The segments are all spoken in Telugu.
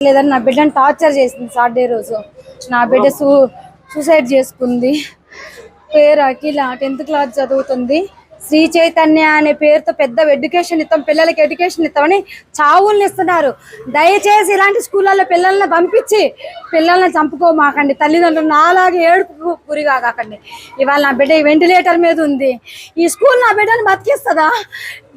లేదని నా బిడ్డని టార్చర్ చేసింది సాటర్డే రోజు. నా బిడ్డ సూ సూసైడ్ చేసుకుంది. పేరు అఖిల టెన్త్ క్లాస్ చదువుతుంది. శ్రీ చైతన్య అనే పేరుతో పెద్ద ఎడ్యుకేషన్ ఇస్తాం పిల్లలకి ఎడ్యుకేషన్ ఇస్తామని చావుల్ని ఇస్తున్నారు. దయచేసి ఇలాంటి స్కూళ్ళల్లో పిల్లల్ని పంపించి పిల్లల్ని చంపుకోమాకండి తల్లిదండ్రులు నాలాగే ఏడుపు గురిగా కాకండి. ఇవాళ నా బిడ్డ వెంటిలేటర్ మీద ఉంది. ఈ స్కూల్ నా బిడ్డని బతికిస్తుందా?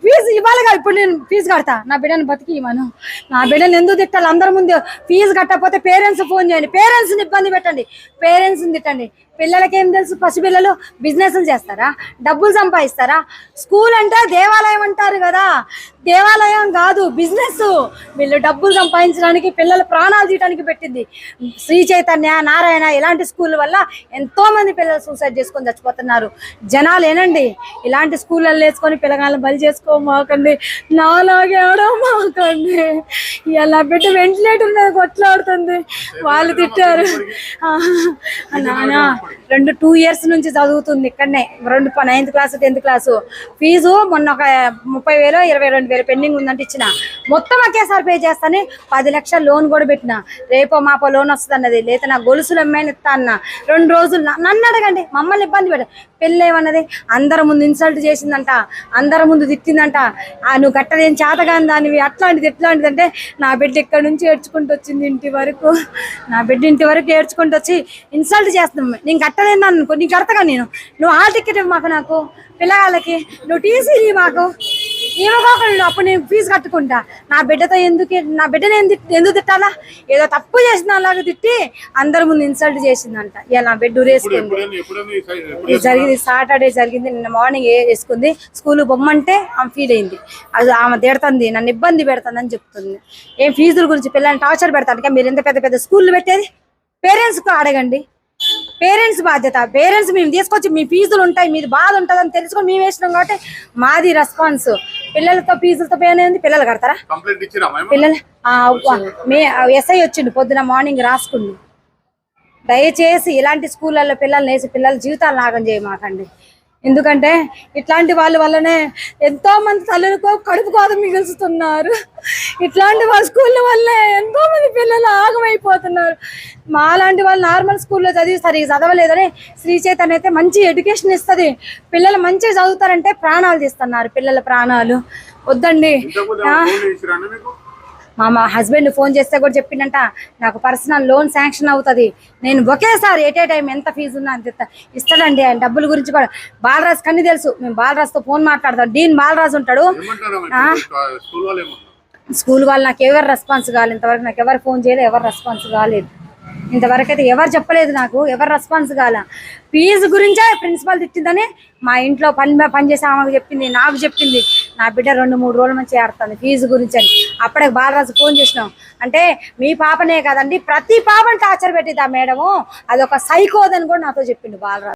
ఫీజు ఇవ్వాలిగా ఇప్పుడు నేను ఫీజు కడతా. నా బిడ్డని బతికి ఇవ్వను. నా బిడ్డని ఎందుకు తిట్టాలి? అందరి ముందు ఫీజు కట్టకపోతే పేరెంట్స్ ఫోన్ చేయండి. పేరెంట్స్ని ఇబ్బంది పెట్టండి. పేరెంట్స్ని తిట్టండి. పిల్లలకి ఏం తెలుసు? పసిపిల్లలు బిజినెస్లు చేస్తారా? డబ్బులు సంపాదిస్తారా? స్కూల్ అంటే దేవాలయం అంటారు కదా. దేవాలయం కాదు బిజినెస్ వీళ్ళు డబ్బులు సంపాదించడానికి పిల్లల ప్రాణాలు తీయడానికి పెట్టింది. శ్రీ చైతన్య నారాయణ ఇలాంటి స్కూల్ వల్ల ఎంతో మంది పిల్లలు సూసైడ్ చేసుకొని చచ్చిపోతున్నారు. జనాలు ఏనండి ఇలాంటి స్కూళ్ళల్లో వేసుకొని పిల్లగాళ్ళని బలి చేసుకోమాకండి. నాలాగే ఆడమాకండి. ఇలా బిడ్డ వెంటిలేటర్ మీద కొట్లాడుతుంది. వాళ్ళు తిట్టారు. ఆ, నాన్న రెండు టూ ఇయర్స్ నుంచి చదువుతుంది ఇక్కడనే. రెండు ninth class tenth class fee మొన్న ఒక ముప్పై వేలు ఇరవై రెండు వేలు పెండింగ్ ఉందంటే ఇచ్చిన. మొత్తం ఒకేసారి పే చేస్తాను పది లక్షల లోన్ కూడా పెట్టిన. రేపో మాపో లోన్ వస్తుంది అన్నది లేదా నా గొలుసులు అమ్మాయిని ఇస్తా అన్న. రెండు రోజులు నన్ను అడగండి. మమ్మల్ని ఇబ్బంది పెట్ట పెళ్ళి ఏమన్నది అందరి ముందు ఇన్సల్ట్ చేసిందంట. అందరి ముందు తిట్టిందంట. ఆ నువ్వు కట్టదేం చేతగాని దానివి అట్లాంటిది ఎట్లాంటిది అంటే నా బిడ్డ ఇక్కడ నుంచి ఏడ్చుకుంటూ వచ్చింది ఇంటి వరకు. నా బిడ్డ ఇంటి వరకు ఏడ్చుకుంటూ వచ్చి ఇన్సల్ట్ చేస్తున్నాం నేను కట్టలేను అనుకో నీకు కడతగా నేను? నువ్వు హాల్ టికెట్ మాకు నాకు పిల్లగాళ్ళకి. నువ్వు టీసీ మాకు. ఇవ్వకోకుండా అప్పుడు నేను ఫీజు కట్టుకుంటా. నా బిడ్డతో ఎందుకు నా బిడ్డని ఎందుకు ఎందుకు తిట్టాలా? ఏదో తప్పు చేసిన అలాగా తిట్టి అందరి ముందు ఇన్సల్ట్ చేసిందంట. ఇలా నా బిడ్డ ఉరేసుకుంది జరిగింది సాటర్డే జరిగింది నిన్న మార్నింగ్ వేసుకుంది స్కూల్ బొమ్మంటే ఆమె ఫీల్ అయింది. అది ఆమె తిడుతుంది నన్ను ఇబ్బంది పెడుతుంది అని చెప్తుంది. ఏం ఫీజుల గురించి పిల్లల్ని టార్చర్ పెడతాను మీరు ఎంత పెద్ద పెద్ద స్కూళ్ళు పెట్టేది? పేరెంట్స్కి అడగండి. పేరెంట్స్ బాధ్యత. పేరెంట్స్ మేము తీసుకొచ్చి మీ ఫీజులు ఉంటాయి మీది బాధ ఉంటుంది అని తెలుసుకొని మేము వేసినాం కాబట్టి మాది రెస్పాన్స్ పిల్లలతో ఫీజులతో పే అనేది పిల్లలు కడతారా? పిల్లలు మే ఎస్ఐ వచ్చిండు పొద్దున మార్నింగ్ రాసుకుండు. దయచేసి ఇలాంటి స్కూళ్ళల్లో పిల్లల్ని వేసి పిల్లల జీవితాలు నాగం చేయమాకండి ఎందుకంటే ఇట్లాంటి వాళ్ళ వల్లనే ఎంతో మంది తల్లులకు కడుపు కోత మిగులుస్తున్నారు. ఇట్లాంటి వాళ్ళ స్కూళ్ళ వల్లే ఎంతో మంది పిల్లలు ఆగమైపోతున్నారు. మా లాంటి వాళ్ళు నార్మల్ స్కూల్లో చదివి సరిగా చదవలేదని శ్రీ చైతన్య అయితే మంచి ఎడ్యుకేషన్ ఇస్తుంది. పిల్లలు మంచిగా చదువుతారంటే ప్రాణాలు తీస్తున్నారు పిల్లల ప్రాణాలు. వద్దండి. మా మా హస్బెండ్ ఫోన్ చేస్తే కూడా చెప్పిండంట నాకు పర్సనల్ లోన్ శాంక్షన్ అవుతుంది. నేను ఒకేసారి ఎట్ ఏ టైం ఎంత ఫీజు ఉన్నా అంత ఇస్తా- ఇస్తాడండి ఆయన డబ్బుల గురించి కూడా. బాలరాజు కన్నీ తెలుసు మేము బాలరాజుతో ఫోన్ మాట్లాడతాం డీన్ బాలరాజు ఉంటాడు. స్కూల్ వాళ్ళు నాకు ఎవరు రెస్పాన్స్ కాలేదు. ఇంతవరకు నాకు ఎవరు ఫోన్ చేయలేదు ఎవరు రెస్పాన్స్ కాలేదు. ఇంతవరకు అయితే ఎవరు చెప్పలేదు నాకు ఎవరు రెస్పాన్స్ కాల. ఫీజు గురించే ప్రిన్సిపాల్ తిట్టిందని మా ఇంట్లో పని పనిచేసే ఆమెకు చెప్పింది నాకు చెప్పింది. నా బిడ్డ రెండు మూడు రోజుల నుంచి ఆడుతుంది ఫీజు గురించి అని. అప్పుడే బాలరాజు ఫోన్ చేసినాం. అంటే మీ పాపనే కదండి ప్రతి పాపని టార్చర్ పెట్టిద్దా ఆ మేడము. అదొక సైకోదని కూడా నాతో చెప్పిండు బాలరాజు.